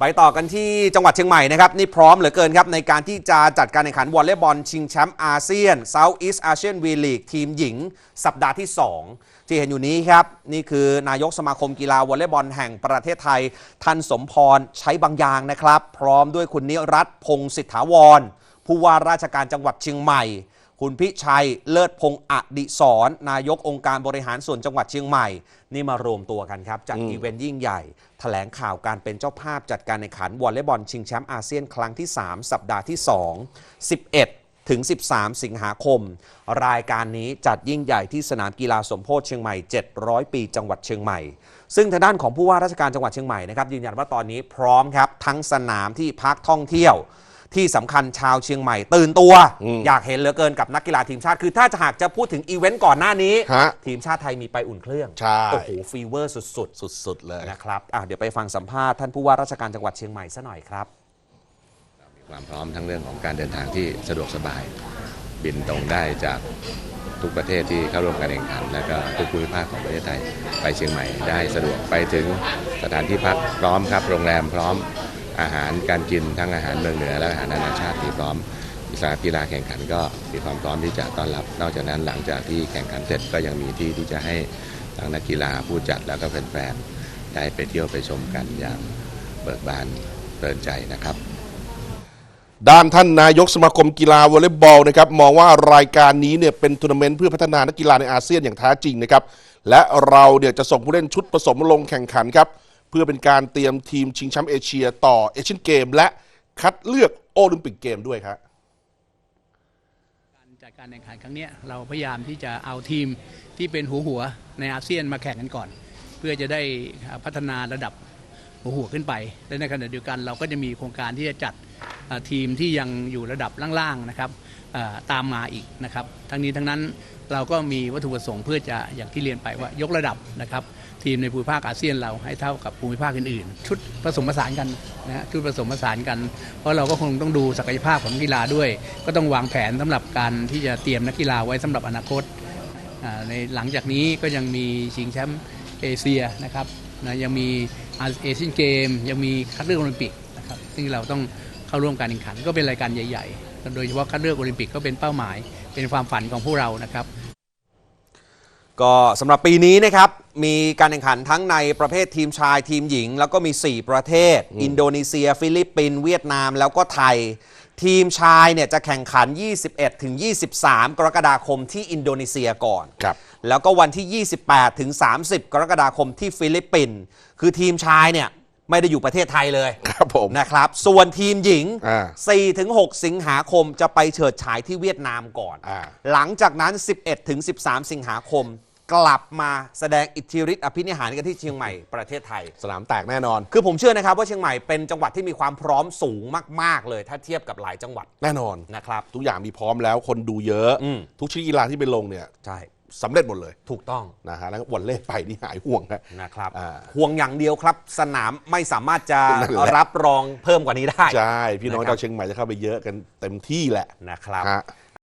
ไปต่อกันที่จังหวัดเชียงใหม่นะครับ นี่พร้อมเหลือเกินครับ ในการที่จะจัดการแข่งขันวอลเลย์บอลชิงแชมป์อาเซียน South East Asian V League ทีมหญิง สัปดาห์ที่ 2 ที่เห็นอยู่นี้ครับ นี่คือนายกสมาคมกีฬาวอลเลย์บอลแห่งประเทศไทย ท่านสมพรใช้บางอย่างนะครับ พร้อมด้วยคุณนิรัตพงศิษฐาวรผู้ว่าราชการจังหวัดเชียงใหม่ คุณพิชัยเลิศพงษ์อดิศรนายกองค์การบริหารส่วนจังหวัดเชียงใหม่ นี่มารวมตัวกันครับ จัดอีเวนต์ยิ่งใหญ่แถลงข่าวการเป็นเจ้าภาพจัดการแข่งขันวอลเลย์บอลชิงแชมป์อาเซียนครั้งที่ 3 สัปดาห์ที่ 2 11ถึง 13 สิงหาคม รายการนี้จัดยิ่งใหญ่ที่สนามกีฬาสมโพธิเชียงใหม่ 700 ปีจังหวัดเชียงใหม่ ซึ่งทางด้านของผู้ว่าราชการจังหวัดเชียงใหม่นะครับยืนยันว่าตอนนี้พร้อมครับ ทั้งสนามที่พักท่องเที่ยว ที่สำคัญชาวเชียงใหม่ตื่นตัว อืมอยากเห็นเหลือเกินกับนักกีฬาทีมชาติ คือถ้าจะหากจะพูดถึงอีเวนต์ก่อนหน้านี้ ฮะทีมชาติไทยมีไปอุ่นเครื่องใช่ โอ้โหฟีเวอร์สุดสุดๆเลยๆนะครับอะเดี๋ยวไปฟังสัมภาษณ์ท่านผู้ว่าราชการจังหวัดเชียงใหม่ซะหน่อยครับ ความพร้อมทั้งเรื่องของการเดินทางที่สะดวกสบาย บินตรงได้จากทุกประเทศที่เข้าร่วมการแข่งขัน และก็ทุกภูมิภาคของประเทศไทย ไปเชียงใหม่ได้สะดวกไปถึงสถานที่พักพร้อมครับ โรงแรมพร้อม อาหารการกินทั้งอาหารเมืองเหนือและอาหารนานาชาติที่พร้อมสนามกีฬาแข่งขันก็มีความพร้อมที่จะต้อนรับ นอกจากนั้นหลังจากที่แข่งขันเสร็จก็ยังมีที่ที่จะให้ทั้งนักกีฬาผู้จัดแล้วก็แฟนๆได้ไปเที่ยวไปชมกันอย่างเบิกบานเพลินใจนะครับด้านท่านนายกสมาคมกีฬาวอลเลย์บอลนะครับมองว่ารายการนี้เนี่ยเป็นทัวร์นาเมนต์เพื่อพัฒนานักกีฬาในอาเซียนอย่างแท้จริงนะครับและเราเนี่ยจะส่งผู้เล่นชุดผสมลงแข่งขันครับ พื่อเป็นการเตรียมทีมชิงแชมป์เอเชียต่อเอเชียนเกม และคัดเลือกโอลิมปิกเกมด้วยครับการจัดการแข่งขันครั้งนี้เราพยายามที่จะเอาทีมที่เป็นหัวหัวในอาเซียนมาแข่งกันก่อน เพื่อจะได้พัฒนาระดับหัวหัวขึ้นไปและในขณะเดียวกันเราก็จะมีโครงการที่จะจัดทีมที่ยังอยู่ระดับล่างๆนะครับ ตามมาอีกนะครับ ทั้งนี้ทั้งนั้นเราก็มีวัตถุประสงค์เพื่อจะอย่างที่เรียนไปว่ายกระดับนะครับ ทีมในภูมิภาคอาเซียนเราให้เท่ากับภูมิภาคอื่นๆ ชุดผสมผสานกันนะชุดผสมผสานกัน เพราะเราก็คงต้องดูศักยภาพของกีฬาด้วย ก็ต้องวางแผนสำหรับการที่จะเตรียมนักกีฬาไว้สำหรับอนาคตในหลังจากนี้ก็ยังมีชิงแชมป์เอเชียนะครับนะยังมีอาเอเชียนเกมยังมีคัดเลือกโอลิมปิกนะครับซึ่งเราต้องเข้าร่วมการแข่งขันก็เป็นรายการใหญ่ ๆ โดยเฉพาะคัดเลือกโอลิมปิกก็เป็นเป้าหมาย เป็นความฝันของพวกเรานะครับก็สำหรับปีนี้นะครับ มีการแข่งขันทั้งในประเภททีมชายทีมหญิง แล้วก็มี 4 ประเทศ อินโดนีเซีย ฟิลิปปินส์เวียดนาม แล้วก็ไทย ทีมชายเนี่ยจะแข่งขัน 21 ถึง 23 กรกฎาคมที่อินโดนีเซียก่อนครับแล้วก็วันที่ 28 ถึง 30 กรกฎาคมที่ฟิลิปปินส์คือทีมชายเนี่ย ไม่ได้อยู่ประเทศไทยเลยครับผม นะครับ ส่วนทีมหญิง อ่า4ถึง6สิงหาคมจะไปเฉิดฉายที่เวียดนามก่อน อ่า หลังจากนั้น 11ถึง13 สิงหาคม กลับมาแสดงอิทธิฤทธิอภินิหารกันที่เชียงใหม่ประเทศไทย สนามแตกแน่นอน คือผมเชื่อนะครับว่าเชียงใหม่เป็นจังหวัดที่มีความพร้อมสูงมาก ๆ เลย ถ้าเทียบกับหลายจังหวัดแน่นอน นะครับ ทุกอย่างมีพร้อมแล้วคนดูเยอะ อืม ทุกชนิดกีฬาที่ไปลงเนี่ย ใช่ สำเร็จหมดเลยถูกต้องนะฮะแล้วก็วอลเล่ไปนี่หายห่วงครับนะครับอ่า ห่วงอย่างเดียวครับ สนามไม่สามารถจะนั่นแหละ รับรองเพิ่มกว่านี้ได้ ใช่ พี่น้องนะครับ ชาวเชียงใหม่จะเข้าไปเยอะกันเต็มที่แหละนะครับ ฮะ